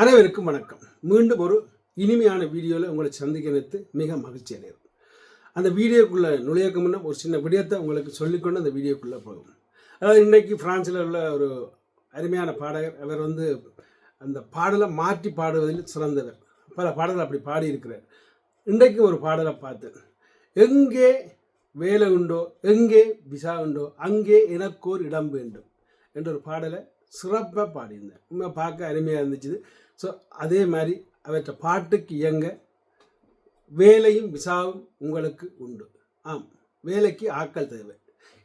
அனைவருக்கும் வணக்கம். மீண்டும் ஒரு இனிமையான வீடியோவில் உங்களை சந்திக்க நினைத்து மிக மகிழ்ச்சி அடையும் அந்த வீடியோக்குள்ளே நுழையக்கு முன்னே ஒரு சின்ன விடயத்தை உங்களுக்கு சொல்லிக்கொண்டு அந்த வீடியோக்குள்ளே போகும். அதாவது இன்றைக்கி பிரான்சில் உள்ள ஒரு அருமையான பாடகர் அவர் வந்து அந்த பாடலை மாற்றி பாடுவதில் சிறந்தவர். பல பாடல்கள் அப்படி பாடியிருக்கிறார். இன்றைக்கு ஒரு பாடலை பார்த்தேன். எங்கே வேலை உண்டோ எங்கே விசா உண்டோ அங்கே எனக்கோர் இடம் வேண்டும் என்ற ஒரு பாடலை சிறப்பாக பாடியிருந்தேன். உண்மை பார்க்க அருமையாக இருந்துச்சு ஸோ அதே மாதிரி அவற்றை பாட்டுக்கு இயங்க வேலையும் விசாவும் உங்களுக்கு உண்டு. ஆம் வேலைக்கு ஆட்கள் தேவை.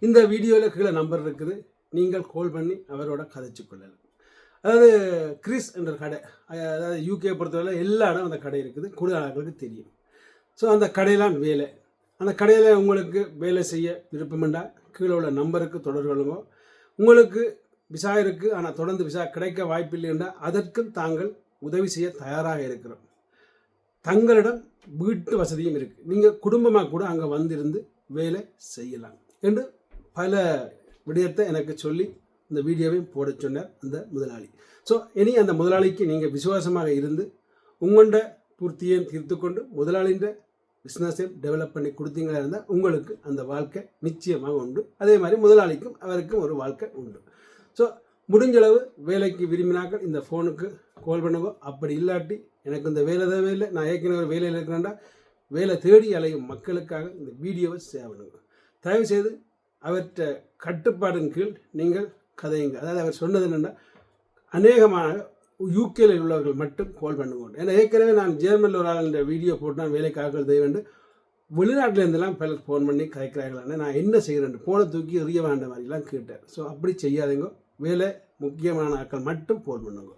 இந்த வீடியோவில் கீழே நம்பர் இருக்குது. நீங்கள் கால் பண்ணி அவரோட கதைச்சு கொள்ளலாம். அதாவது கிறிஸ் என்ற கடை அதாவது யூகே பொறுத்தவரை எல்லா இடம் அந்த கடை இருக்குது. கூடுதல் ஆட்களுக்கு தெரியும். ஸோ அந்த கடையிலான் வேலை. அந்த கடையில் உங்களுக்கு வேலை செய்ய விருப்பமெண்டா கீழே உள்ள நம்பருக்கு தொடர்பு கொள்ளுங்க. உங்களுக்கு விசா இருக்குது ஆனால் தொடர்ந்து விசா கிடைக்க வாய்ப்பில்லை என்றால் அதற்கும் தாங்கள் உதவி செய்ய தயாராக இருக்கிறோம். தங்களிடம் வீட்டு வசதியும் இருக்குது நீங்கள் குடும்பமாக கூட அங்கே வந்திருந்து வேலை செய்யலாம் என்று பல விடயத்தை எனக்கு சொல்லி இந்த வீடியோவையும் போட சொன்னார் அந்த முதலாளி. ஸோ இனி அந்த முதலாளிக்கு நீங்கள் விசுவாசமாக இருந்து உங்கள்ட பூர்த்தியையும் தீர்த்து கொண்டு முதலாளின்ற பிஸ்னஸையும் டெவலப் பண்ணி கொடுத்தீங்களா இருந்தால் உங்களுக்கு அந்த வாழ்க்கை நிச்சயமாக உண்டு. அதே மாதிரி முதலாளிக்கும் அவருக்கும் ஒரு வாழ்க்கை உண்டு. ஸோ முடிஞ்சளவு வேலைக்கு விரும்பினாக்கள் இந்த ஃபோனுக்கு கால் பண்ணுங்க. அப்படி இல்லாட்டி எனக்கு இந்த வேலை தேவையில்லை நான் ஏற்கனவே ஒரு வேலையில் இருக்கிறேன்டா. வேலை தேடி அலையும் மக்களுக்காக இந்த வீடியோவை சேவ் பண்ணுங்க. தயவு அவற்ற கட்டுப்பாடின் கீழ் நீங்கள் கதையுங்க அதாவது அவர் சொன்னது என்னென்னா அநேகமாக யூகேல உள்ளவர்கள் மட்டும் கால் பண்ணுங்க. ஏன்னா ஏற்கனவே நான் ஜெர்மனில் ஒரு ஆள் வீடியோ போட்டு நான் வேலைக்காக தேவைண்டு வெளிநாட்டில் இருந்தெல்லாம் பலர் ஃபோன் பண்ணி கதைக்கிறாங்களே நான் என்ன செய்கிறேன் போனை தூக்கி எறிய வேண்ட மாதிரிலாம் கேட்டேன். ஸோ அப்படி செய்யாதீங்க. வேலை முக்கியமான ஆட்கள் மட்டும் ஃபோன் பண்ணுங்க.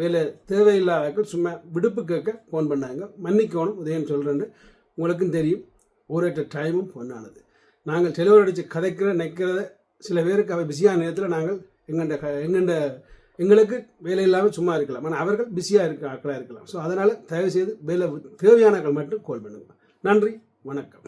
வேலை தேவையில்லாத ஆட்கள் சும்மா விடுப்பு கேட்க ஃபோன் பண்ணாங்க மன்னிக்கணும் உதயம் சொல்கிறேன்னு உங்களுக்கும் தெரியும். ஒரு டைமும் பொண்ணானது நாங்கள் செலவழித்து கதைக்கிற நிற்கிறத சில பேருக்கு அவை பிஸியான நேரத்தில் நாங்கள் எங்கண்ட க எங்கண்ட எங்களுக்கு வேலை இல்லாமல் சும்மா இருக்கலாம். ஆனால் அவர்கள் பிஸியாக இருக்க ஆட்களாக இருக்கலாம். ஸோ அதனால் தயவுசெய்து வேலை தேவையான ஆட்கள் மட்டும் கோல் பண்ணுங்க. நன்றி வணக்கம்.